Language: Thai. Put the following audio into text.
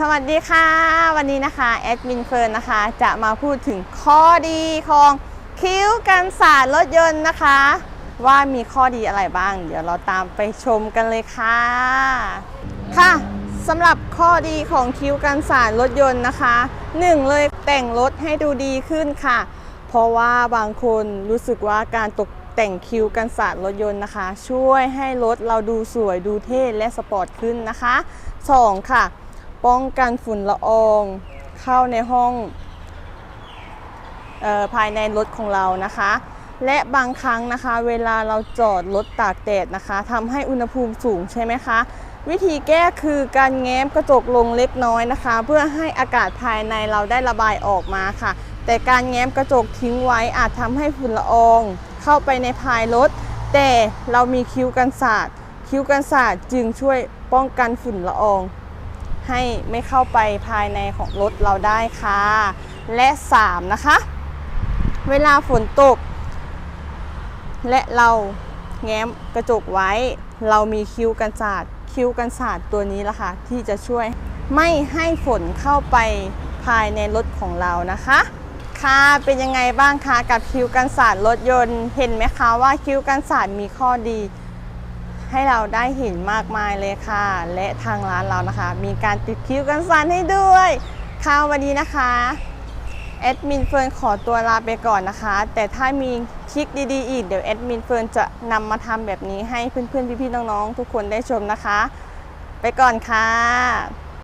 สวัสดีค่ะ วันนี้นะคะแอดมินเฟิร์นนะคะ จะมาพูดถึงข้อดีของคิ้วกันสาดรถยนต์นะคะ ว่ามีข้อดีอะไรบ้าง เดี๋ยวเราตามไปชมกันเลยค่ะ ค่ะสำหรับข้อดีของคิ้วกันสาดรถยนต์นะคะหนึ่งเลยแต่งรถให้ดูดีขึ้นค่ะ เพราะว่าบางคนรู้สึกว่าการตกแต่งคิ้วกันสาดรถยนต์นะคะ ช่วยให้รถเราดูสวยดูเท่และสปอร์ตขึ้นนะคะสองค่ะ ป้องกันฝุ่นละออง เข้าในห้องออภายในรถของเรานะคะ และบางครั้งนะคะ เวลาเราจอดรถตากแดดนะคะทำให้อุณหภูมิสูงใช่ไหมคะ วิธีแก้คือการแง้มกระจกลงเล็กน้อยนะคะ เพื่อให้อากาศภายในเราได้ระบายออกมาค่ะ แต่การแง้มกระจกทิ้งไว้อาจทำให้ฝุ่นละออง เข้าไปในภายรถ แต่เรามีคิ้วกันสาดคิ้วกันสาดจึงช่วยป้องกันฝุ่นละออง ให้ไม่เข้าไปภายในของรถเราได้ค่ะ และ 3 นะคะ เวลาฝนตก และเราแง้มกระจกไว้ เรามีคิ้วกันสาดคิ้วกันสาดตัวนี้ละค่ะ ที่จะช่วยไม่ให้ฝนเข้าไปภายในรถของเรานะคะค่ะเป็นยังไงบ้างคะกับคิ้วกันสาดรถยนต์ เห็นไหมคะว่าคิ้วกันสาดมีข้อดี ให้เราได้เห็นมากมายเลยค่ะ และทางร้านเรานะคะ มีการติดคิ้วกันสันให้ด้วยค่ะวันนี้นะคะแอดมินเฟิร์นขอตัวลาไปก่อนนะคะ แต่ถ้ามีคลิปดีๆอีกเดี๋ยวแอดมินเฟิร์นจะนำมาทำแบบนี้ให้เพื่อนๆ พี่ๆ น้องๆ ทุกคนได้ชมนะคะ ไปก่อนค่ะ